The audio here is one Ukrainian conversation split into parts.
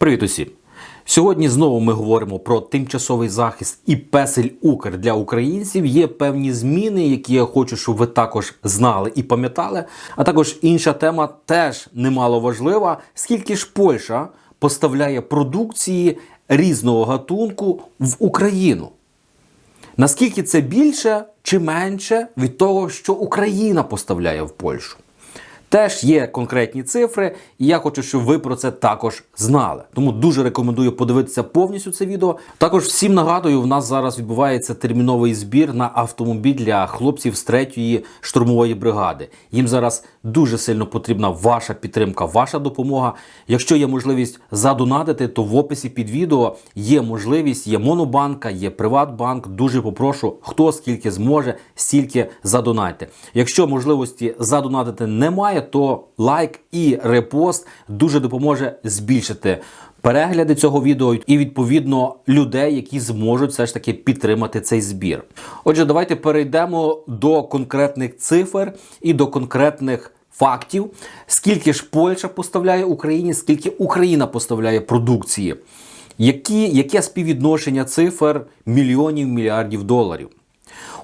Привіт усім! Сьогодні знову ми говоримо про тимчасовий захист і песель Укр для українців. Є певні зміни, які я хочу, щоб ви також знали і пам'ятали. А також інша тема теж немало важлива. Скільки ж Польща поставляє продукції різного гатунку в Україну? Наскільки це більше чи менше від того, що Україна поставляє в Польщу? Теж є конкретні цифри, і я хочу, щоб ви про це також знали. Тому дуже рекомендую подивитися повністю це відео. Також всім нагадую, в нас зараз відбувається терміновий збір на автомобіль для хлопців з 3-ї штурмової бригади. Їм зараз дуже сильно потрібна ваша підтримка, ваша допомога. Якщо є можливість задонатити, то в описі під відео є можливість, є монобанка, є Приватбанк. Дуже попрошу, хто скільки зможе, стільки задонайте. Якщо можливості задонатити немає, то лайк і репост дуже допоможе збільшити перегляди цього відео і відповідно людей, які зможуть все ж таки підтримати цей збір. Отже, давайте перейдемо до конкретних цифр і до конкретних. Фактів, скільки ж Польща поставляє Україні, скільки Україна поставляє продукції, які, яке співвідношення цифр мільйонів мільярдів доларів.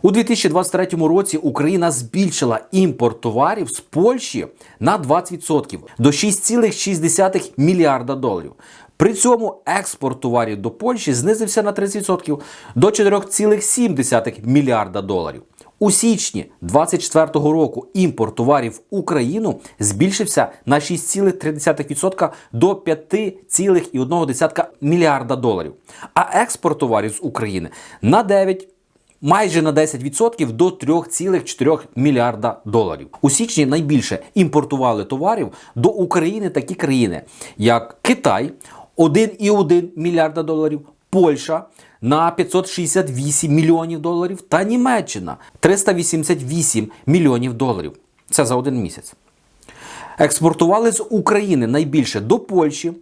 У 2023 році Україна збільшила імпорт товарів з Польщі на 20% до 6,6 мільярда доларів. При цьому експорт товарів до Польщі знизився на 30% до 4,7 мільярда доларів. У січні 2024 року імпорт товарів в Україну збільшився на 6,3% до 5,1 мільярда доларів, а експорт товарів з України на 9% майже на 10% до 3,4 мільярда доларів. У січні найбільше імпортували товарів до України такі країни, як Китай 1,1 мільярда доларів, Польща на 568 мільйонів доларів та Німеччина 388 мільйонів доларів. Це за один місяць. Експортували з України найбільше до Польщі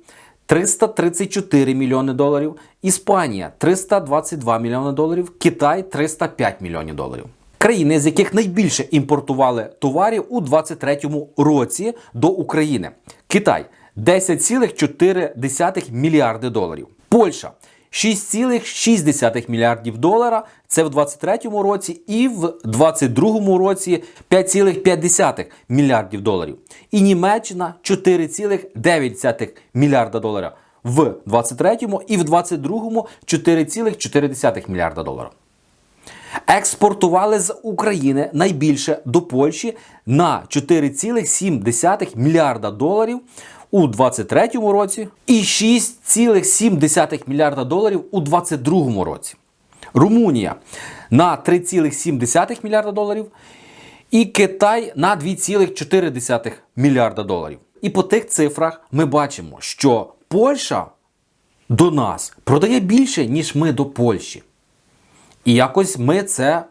334 мільйони доларів, Іспанія 322 мільйони доларів, Китай 305 мільйонів доларів. Країни, з яких найбільше імпортували товарів у 2023 році до України. Китай 10,4 мільярди доларів. Польща 6,6 мільярдів долара. Це в 2023 році, і в 2022 році 5,5 мільярдів доларів. І Німеччина 4,9 мільярда доларів в 2023 і в 2022 4,4 мільярда доларів. Експортували з України найбільше до Польщі на 4,7 мільярда доларів у 2023 році і 6,7 мільярда доларів у 2022 році. Румунія на 3,7 мільярда доларів і Китай на 2,4 мільярда доларів. І по тих цифрах ми бачимо, що Польща до нас продає більше, ніж ми до Польщі. І якось ми це,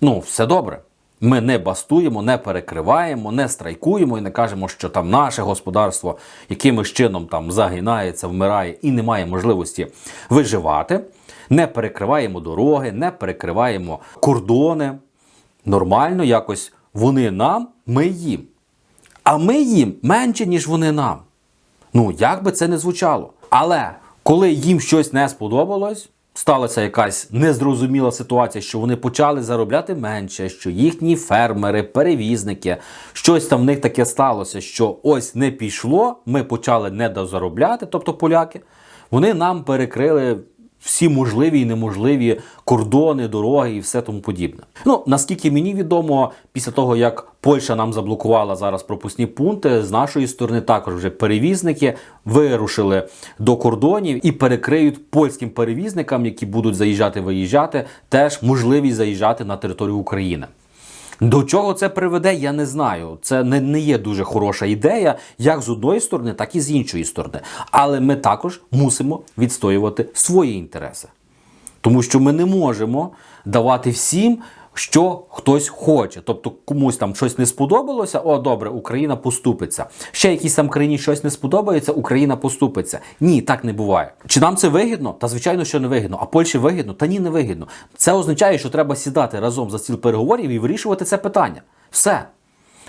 ну, все добре. Ми не бастуємо, не перекриваємо, не страйкуємо і не кажемо, що там наше господарство якимось чином там загинається, вмирає і не має можливості виживати. Не перекриваємо дороги, не перекриваємо кордони. Нормально якось вони нам, ми їм. А ми їм менше, ніж вони нам. Ну, як би це не звучало. Але коли їм щось не сподобалось, сталася якась незрозуміла ситуація, що вони почали заробляти менше, що їхні фермери, перевізники, щось там в них таке сталося, що ось не пішло, ми почали недозаробляти, тобто поляки, вони нам перекрили. Всі можливі і неможливі кордони, дороги і все тому подібне. Ну наскільки мені відомо, після того як Польща нам заблокувала зараз пропускні пункти, з нашої сторони також вже перевізники вирушили до кордонів і перекриють польським перевізникам, які будуть заїжджати, виїжджати, теж можливість заїжджати на територію України. До чого це приведе, я не знаю. Це не, не є дуже хороша ідея, як з одної сторони, так і з іншої сторони. Але ми також мусимо відстоювати свої інтереси. Тому що ми не можемо давати всім, що хтось хоче. Тобто комусь там щось не сподобалося, о, добре, Україна поступиться. Ще якійсь там країні щось не сподобається, Україна поступиться. Ні, так не буває. Чи нам це вигідно? Та звичайно, що не вигідно. А Польщі вигідно? Та ні, не вигідно. Це означає, що треба сідати разом за стіл переговорів і вирішувати це питання. Все.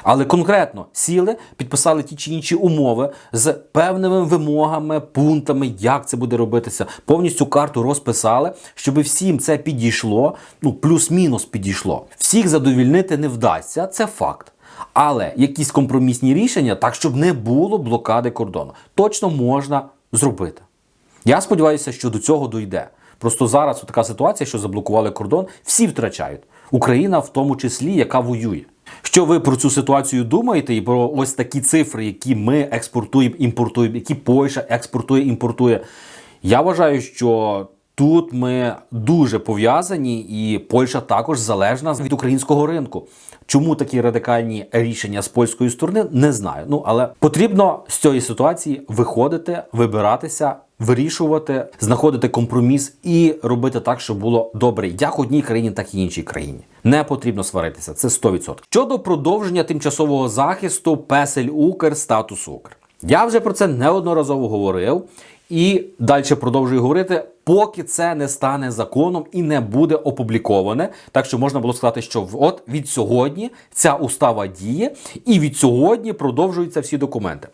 Але конкретно сіли, підписали ті чи інші умови з певними вимогами, пунктами, як це буде робитися. Повністю карту розписали, щоб всім це підійшло, ну плюс-мінус підійшло. Всіх задовільнити не вдасться, це факт. Але якісь компромісні рішення, так щоб не було блокади кордону, точно можна зробити. Я сподіваюся, що до цього дойде. Просто зараз така ситуація, що заблокували кордон, всі втрачають. Україна в тому числі, яка воює. Що ви про цю ситуацію думаєте і про ось такі цифри, які ми експортуємо, імпортуємо, які Польща експортує, імпортує? Я вважаю, що тут ми дуже пов'язані, і Польща також залежна від українського ринку. Чому такі радикальні рішення з польської сторони, не знаю. Ну але потрібно з цієї ситуації виходити, вибиратися, вирішувати, знаходити компроміс і робити так, щоб було добре як одній країні, так і іншій країні. Не потрібно сваритися. Це 100%. Щодо продовження тимчасового захисту Песель Укр, статус Укр. Я вже про це неодноразово говорив. І далі продовжую говорити, поки це не стане законом і не буде опубліковане. Так що можна було сказати, що от від сьогодні ця устава діє, і від сьогодні продовжуються всі документи.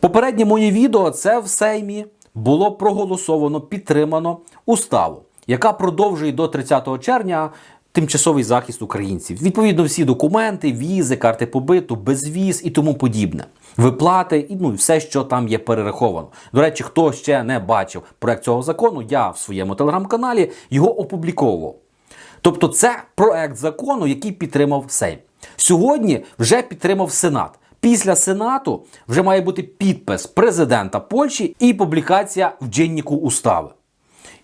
Попереднє моє відео це в Сеймі було проголосовано, підтримано уставу, яка продовжує до 30 червня тимчасовий захист українців. Відповідно, всі документи, візи, карти побиту, безвіз і тому подібне. Виплати і ну, все, що там є перераховано. До речі, хто ще не бачив проект цього закону, я в своєму телеграм-каналі його опубліковував. Тобто, це проект закону, який підтримав Сейм. Сьогодні вже підтримав Сенат. Після Сенату вже має бути підпис президента Польщі і публікація в Дженніку устави.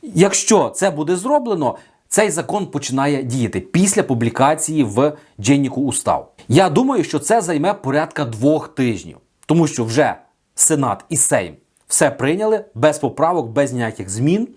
Якщо це буде зроблено, цей закон починає діяти після публікації в Дженніку устав. Я думаю, що це займе порядка двох тижнів, тому що вже Сенат і Сейм все прийняли без поправок, без ніяких змін.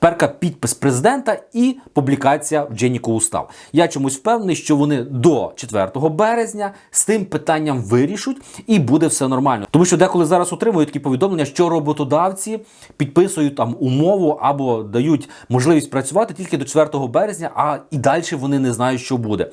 Тепер підпис президента і публікація в Дженніку устав. Я чомусь впевнений, що вони до 4 березня з тим питанням вирішуть і буде все нормально. Тому що деколи зараз отримують такі повідомлення, що роботодавці підписують там умову або дають можливість працювати тільки до 4 березня, а і далі вони не знають, що буде.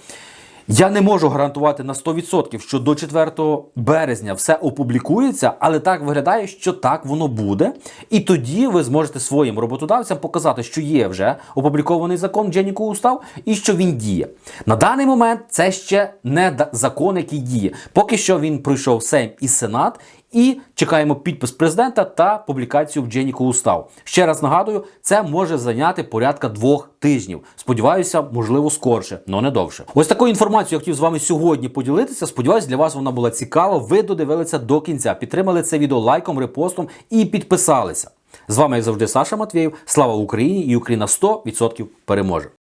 Я не можу гарантувати на 100%, що до 4 березня все опублікується, але так виглядає, що так воно буде. І тоді ви зможете своїм роботодавцям показати, що є вже опублікований закон Дженіку Устав і що він діє. На даний момент це ще не закон, який діє. Поки що він пройшов Сейм і Сенат. І чекаємо підпис президента та публікацію в Дженіку Устав. Ще раз нагадую, це може зайняти порядка двох тижнів. Сподіваюся, можливо, скорше, але не довше. Ось такою інформацією я хотів з вами сьогодні поділитися. Сподіваюсь, для вас вона була цікава. Ви додивилися до кінця. Підтримали це відео лайком, репостом і підписалися. З вами, як завжди, Саша Матвєєв. Слава Україні! І Україна 100% переможе!